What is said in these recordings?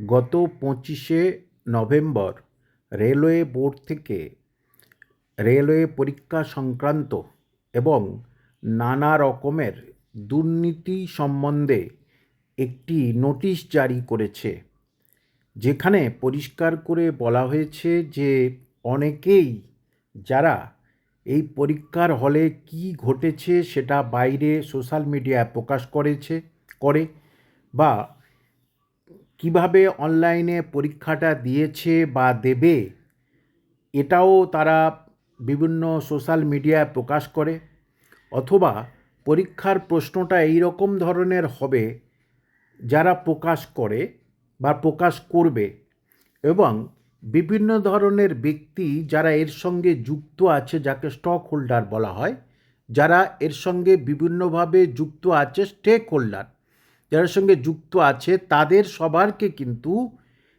গত পঁচিশে November railway board থেকে রেলওয়ে পরীক্ষা সংক্রান্ত এবং নানা রকমের দুর্নীতি সম্বন্ধে একটি নোটিশ জারি করেছে, যেখানে পরিষ্কার করে বলা হয়েছে যে অনেকেই যারা এই পরীক্ষার হলে কি ঘটেছে সেটা বাইরে সোশ্যাল মিডিয়ায় প্রকাশ করেছে, করে বা কীভাবে অনলাইনে পরীক্ষাটা দিয়েছে বা দেবে, এটাও তারা বিভিন্ন সোশ্যাল মিডিয়ায় প্রকাশ করে। অথবা পরীক্ষার প্রশ্নটা এই রকম ধরনের হবে, যারা প্রকাশ করে বা প্রকাশ করবে এবং বিভিন্ন ধরনের ব্যক্তি যারা এর সঙ্গে যুক্ত আছে, যাকে স্টক হোল্ডার বলা হয়, যারা এর সঙ্গে বিভিন্নভাবে যুক্ত আছে স্টেক হোল্ডার যারা সঙ্গে যুক্ত আছে, তাদের সবারকে কিন্তু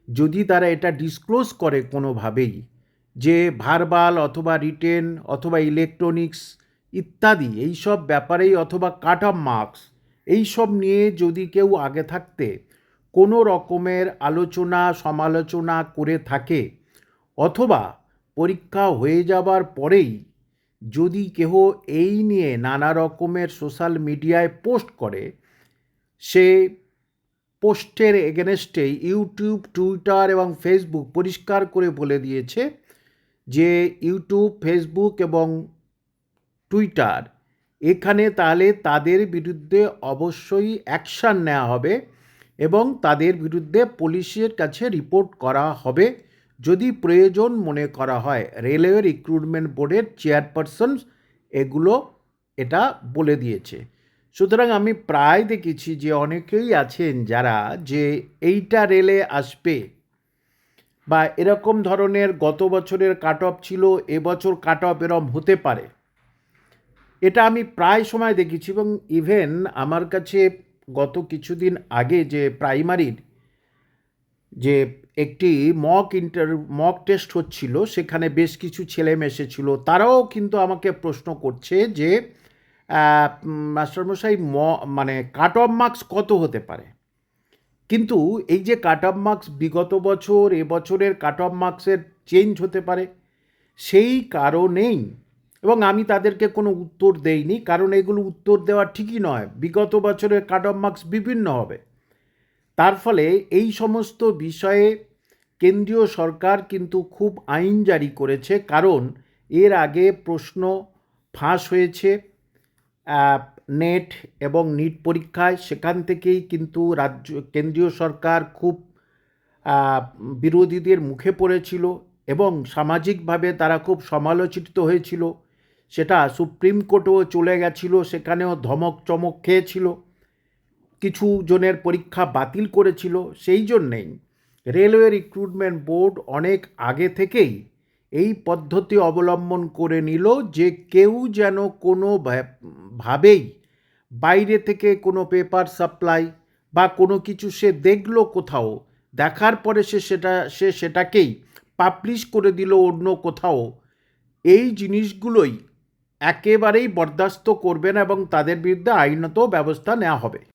যদি তারা এটা ডিসক্লোজ করে কোনোভাবেই, যে ভারবাল অথবা রিটেন অথবা ইলেকট্রনিক্স ইত্যাদি এই সব ব্যাপারেই অথবা কাট অফ মার্কস এই সব নিয়ে যদি কেউ আগে থাকতে কোনো রকমের আলোচনা, সমালোচনা করে থাকে, অথবা পরীক্ষা হয়ে যাবার পরেই যদি কেহ এই নিয়ে নানা রকমের সোশ্যাল মিডিয়ায় পোস্ট করে সে পোস্টের এগেনস্টে ইউটিউব, টুইটার এবং ফেসবুক পরিষ্কার করে বলে দিয়েছে যে ইউটিউব, ফেসবুক এবং টুইটার এখানে তাহলে তাদের বিরুদ্ধে অবশ্যই অ্যাকশান নেওয়া হবে এবং তাদের বিরুদ্ধে পুলিশের কাছে রিপোর্ট করা হবে যদি প্রয়োজন মনে করা হয়। রেলওয়ে রিক্রুটমেন্ট বোর্ডের চেয়ারপারসন এগুলো এটা বলে দিয়েছে। সুতরাং আমি প্রায় দেখেছি যে অনেকেই আছেন যারা যে এইটা রেলে আসবে বা এরকম ধরনের গত বছরের কাট অফ ছিল, এবছর কাট অফ এরম হতে পারে। এটা আমি প্রায় সময় দেখেছি এবং ইভেন আমার কাছে গত কিছুদিন আগে যে প্রাইমারির যে একটি মক ইন্টার মক টেস্ট হচ্ছিল, সেখানে বেশ কিছু ছেলে এসেছিল, তারাও কিন্তু আমাকে প্রশ্ন করছে যে মাস্টারমশাই, ম মানে কাট অফ মার্কস কত হতে পারে? কিন্তু এই যে কাট অফ মার্কস বিগত বছর এবছরের কাট অফ মার্কসের চেঞ্জ হতে পারে, সেই কারণেই। এবং আমি তাদেরকে কোনো উত্তর দেইনি, কারণ এগুলো উত্তর দেওয়া ঠিকই নয়। বিগত বছরের কাট অফ মার্কস বিভিন্ন হবে। তার ফলে এই সমস্ত বিষয়ে কেন্দ্রীয় সরকার কিন্তু খুব আইন জারি করেছে, কারণ এর আগে প্রশ্ন ফাঁস হয়েছে। নেট এবং নিট পরীক্ষায় সেখান থেকেই কিন্তু রাজ্য, কেন্দ্রীয় সরকার খুব বিরোধীদের মুখে পড়েছিল এবং সামাজিকভাবে তারা খুব সমালোচিত হয়েছিল। সেটা সুপ্রিম কোর্টেও চলে গেছিল, সেখানেও ধমক চমক খেয়েছিল। কিছু জনের পরীক্ষা বাতিল করেছিল, সেই জন্যেই রেলওয়ে রিক্রুটমেন্ট বোর্ড অনেক আগে থেকেই এই পদ্ধতি অবলম্বন করে নিল যে কেউ যেন কোনো ভাবেই বাইরে থেকে কোনো পেপার সাপ্লাই বা কোনো কিছু সে দেখল কোথাও, দেখার পরে সে সেটা, সে সেটাকেই পাবলিশ করে দিল অন্য কোথাও, এই জিনিসগুলোই একেবারেই বরদাস্ত করবে না এবং তাদের বিরুদ্ধে আইনত ব্যবস্থা নেওয়া হবে।